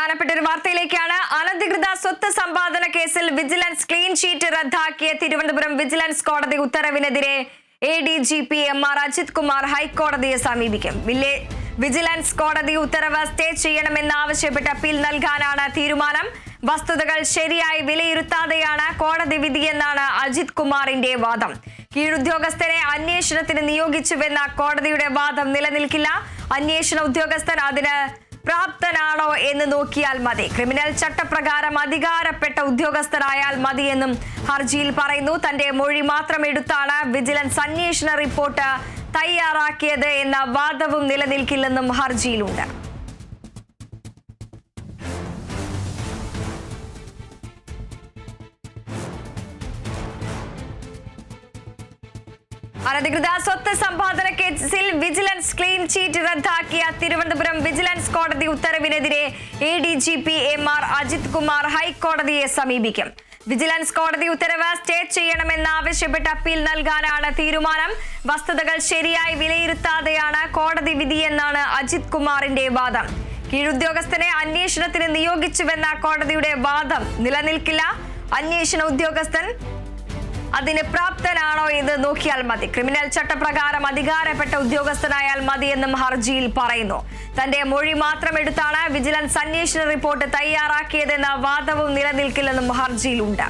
പ്രധാനപ്പെട്ട ഒരു വാർത്തയിലേക്കാണ്. അനധികൃത സ്വത്ത് സമ്പാദന കേസിൽ വിജിലൻസ് ക്ലീൻ ഷീറ്റ് റദ്ദാക്കിയ തിരുവനന്തപുരം വിജിലൻസ് കോടതി ഉത്തരവിനെതിരെ A D G P M R Ajith Kumar ഹൈക്കോടതിയെ സമീപിക്കും. വിജിലൻസ് കോടതി ഉത്തരവ് സ്റ്റേ ചെയ്യണമെന്നാവശ്യപ്പെട്ട് അപ്പീൽ നൽകാനാണ് തീരുമാനം. വസ്തുതകൾ ശരിയായി വിലയിരുത്താതെയാണ് കോടതി വിധിയെന്നാണ് അജിത് കുമാറിന്റെ വാദം. കീഴുദ്യോഗസ്ഥരെ അന്വേഷണത്തിന് നിയോഗിച്ചുവെന്ന കോടതിയുടെ വാദം നിലനിൽക്കില്ല. അന്വേഷണ ഉദ്യോഗസ്ഥൻ അതിന് പ്രാപ്തനാണോ എന്ന് നോക്കിയാൽ മതി. ക്രിമിനൽ ചട്ടപ്രകാരം അധികാരപ്പെട്ട ഉദ്യോഗസ്ഥരായാൽ മതി എന്നും ഹർജിയിൽ പറയുന്നു. തന്റെ മൊഴി മാത്രം എടുത്താണ് വിജിലൻസ് അന്വേഷണ റിപ്പോർട്ട് തയ്യാറാക്കിയത് എന്ന വാദവും നിലനിൽക്കില്ലെന്നും ഹർജിയിലുണ്ട്. അനധികൃത സ്വത്ത് സമ്പാദന കേസിൽ വിജിലൻസ് ക്ലീൻ ചീറ്റ് റദ്ദാക്കിയ തിരുവനന്തപുരം വിജിലൻസ് കോടതി ഉത്തരവിനെതിരെ A D G P M R Ajith Kumar ഹൈക്കോടതിയെ സമീപിക്കും. വിജിലൻസ് കോടതി ഉത്തരവ് സ്റ്റേ ചെയ്യണമെന്നാവശ്യപ്പെട്ട് അപ്പീൽ നൽകാനാണ് തീരുമാനം. വസ്തുതകൾ ശരിയായി വിലയിരുത്താതെയാണ് കോടതി വിധിയെന്നാണ് അജിത് കുമാറിന്റെ വാദം. കീഴുദ്യോഗസ്ഥനെ അന്വേഷണത്തിന് നിയോഗിച്ചുവെന്ന കോടതിയുടെ വാദം നിലനിൽക്കില്ല. അന്വേഷണ ഉദ്യോഗസ്ഥൻ അതിന് പ്രാപ്തനാണോ എന്ന് നോക്കിയാൽ മതി. ക്രിമിനൽ ചട്ടപ്രകാരം അധികാരപ്പെട്ട ഉദ്യോഗസ്ഥനായാൽ മതി എന്നും ഹർജിയിൽ പറയുന്നു. തന്റെ മൊഴി മാത്രം എടുത്താണ് വിജിലൻസ് അന്വേഷണ റിപ്പോർട്ട് തയ്യാറാക്കിയതെന്ന വാദവും നിലനിൽക്കില്ലെന്നും ഹർജിയിലുണ്ട്.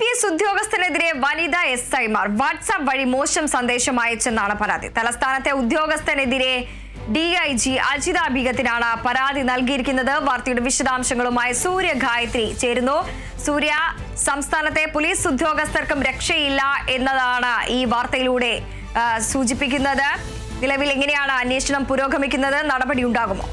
പി എസ് ഉദ്യോഗസ്ഥനെതിരെ വനിതാ എസ് ഐമാർ വാട്സാപ്പ് വഴി മോശം സന്ദേശം അയച്ചെന്നാണ് പരാതി. തലസ്ഥാനത്തെ ഉദ്യോഗസ്ഥനെതിരെ ഡി ഐ ജി അജിത അഭിഗത്തിനാണ് പരാതി നൽകിയിരിക്കുന്നത്. വാർത്തയുടെ വിശദാംശങ്ങളുമായി സൂര്യ ഗായത്രി ചേരുന്നു. സൂര്യ സംസ്ഥാനത്തെ പോലീസ് ഉദ്യോഗസ്ഥർക്കും രക്ഷയില്ല എന്നതാണ് ഈ വാർത്തയിലൂടെ സൂചിപ്പിക്കുന്നത്. നിലവിൽ എങ്ങനെയാണ് അന്വേഷണം പുരോഗമിക്കുന്നത്? നടപടി ഉണ്ടാകുമോ?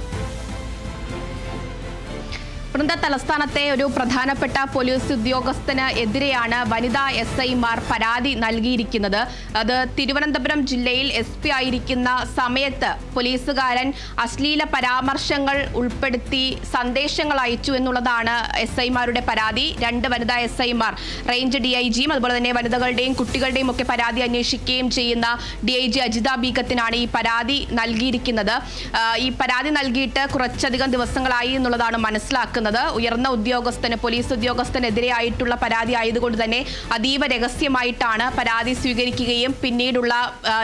വൃന്ദ തലസ്ഥാനത്തെ ഒരു പ്രധാനപ്പെട്ട പോലീസ് ഉദ്യോഗസ്ഥന് എതിരെയാണ് വനിതാ എസ് ഐമാർ പരാതി നൽകിയിരിക്കുന്നത്. അത് തിരുവനന്തപുരം ജില്ലയിൽ എസ് പി ആയിരിക്കുന്ന സമയത്ത് പോലീസുകാരൻ അശ്ലീല പരാമർശങ്ങൾ ഉൾപ്പെടുത്തി സന്ദേശങ്ങൾ അയച്ചു എന്നുള്ളതാണ് എസ് ഐമാരുടെ പരാതി. രണ്ട് വനിതാ എസ് ഐമാർ റേഞ്ച് ഡി ഐ ജിയും അതുപോലെ തന്നെ വനിതകളുടെയും കുട്ടികളുടെയും ഒക്കെ പരാതി അന്വേഷിക്കുകയും ചെയ്യുന്ന ഡി ഐ ജി അജിത ബീഗത്തിനാണ് ഈ പരാതി നൽകിയിരിക്കുന്നത്. ഈ പരാതി നൽകിയിട്ട് കുറച്ചധികം ദിവസങ്ങളായി എന്നുള്ളതാണ് മനസ്സിലാക്കുന്നത്. ഉയർന്ന ഉദ്യോഗസ്ഥന് പോലീസ് ഉദ്യോഗസ്ഥനെതിരെയായിട്ടുള്ള പരാതി ആയതുകൊണ്ട് തന്നെ അതീവ രഹസ്യമായിട്ടാണ് പരാതി സ്വീകരിക്കുകയും പിന്നീടുള്ള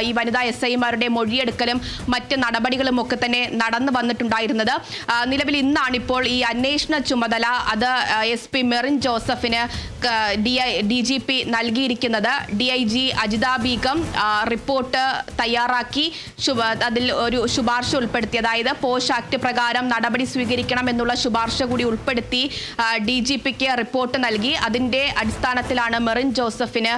ഈ വനിതാ എസ് ഐമാരുടെ മൊഴിയെടുക്കലും മറ്റ് നടപടികളും ഒക്കെ തന്നെ നടന്നു വന്നിട്ടുണ്ടായിരുന്നത്. നിലവിൽ ഇന്നാണ് ഇപ്പോൾ ഈ അന്വേഷണ ചുമതല അത് എസ് പി മെറിൻ ജോസഫിന് D I D G P നൽകിയിരിക്കുന്നത്. D I G Ajitha Begum report തയ്യാറാക്കി അതിൽ ഒരു ശുപാർശ ഉൾപ്പെടുത്തി. അതായത് പോസ്റ്റ് ആക്ട് പ്രകാരം നടപടി സ്വീകരിക്കണം എന്നുള്ള ശുപാർശ കൂടി ഉൾപ്പെടുത്തി ഡി ജി പിക്ക് റിപ്പോർട്ട് നൽകി. അതിന്റെ അടിസ്ഥാനത്തിലാണ് മെറിൻ ജോസഫിന്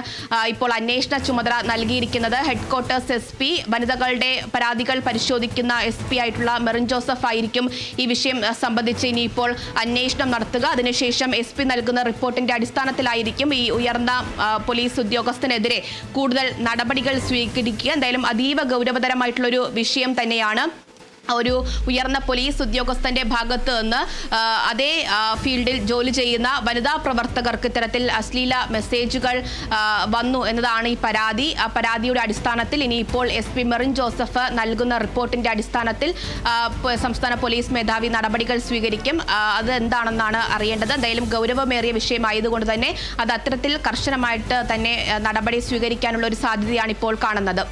ഇപ്പോൾ അന്വേഷണ ചുമതല നൽകിയിരിക്കുന്നത്. ഹെഡ് ക്വാർട്ടേഴ്സ് എസ് വനിതകളുടെ പരാതികൾ പരിശോധിക്കുന്ന എസ് പി ആയിട്ടുള്ള മെറിൻ ജോസഫ് ആയിരിക്കും ഈ വിഷയം സംബന്ധിച്ച് ഇനിയിപ്പോൾ അന്വേഷണം നടത്തുക. അതിനുശേഷം എസ് പി നൽകുന്ന റിപ്പോർട്ടിന്റെ അടിസ്ഥാനത്തിലായിരിക്കും ഈ ഉയർന്ന പോലീസ് ഉദ്യോഗസ്ഥനെതിരെ കൂടുതൽ നടപടികൾ സ്വീകരിക്കുക. എന്തായാലും അതീവ ഗൗരവതരമായിട്ടുള്ളൊരു വിഷയം തന്നെയാണ്. ഒരു ഉയർന്ന പോലീസ് ഉദ്യോഗസ്ഥന്റെ ഭാഗത്ത് നിന്ന് അതേ ഫീൽഡിൽ ജോലി ചെയ്യുന്ന വനിതാ പ്രവർത്തകർക്ക് ഇത്തരത്തിൽ അശ്ലീല മെസ്സേജുകൾ വന്നു എന്നതാണ് ഈ പരാതി. ആ പരാതിയുടെ അടിസ്ഥാനത്തിൽ ഇനിയിപ്പോൾ എസ് പി മെറിൻ ജോസഫ് നൽകുന്ന റിപ്പോർട്ടിന്റെ അടിസ്ഥാനത്തിൽ സംസ്ഥാന പോലീസ് മേധാവി നടപടികൾ സ്വീകരിക്കും. അത് എന്താണെന്നാണ് അറിയേണ്ടത്. എന്തായാലും ഗൗരവമേറിയ വിഷയമായതുകൊണ്ട് തന്നെ അത് അത്തരത്തിൽ കർശനമായിട്ട് തന്നെ നടപടി സ്വീകരിക്കാനുള്ള ഒരു സാധ്യതയാണ് ഇപ്പോൾ കാണുന്നത്.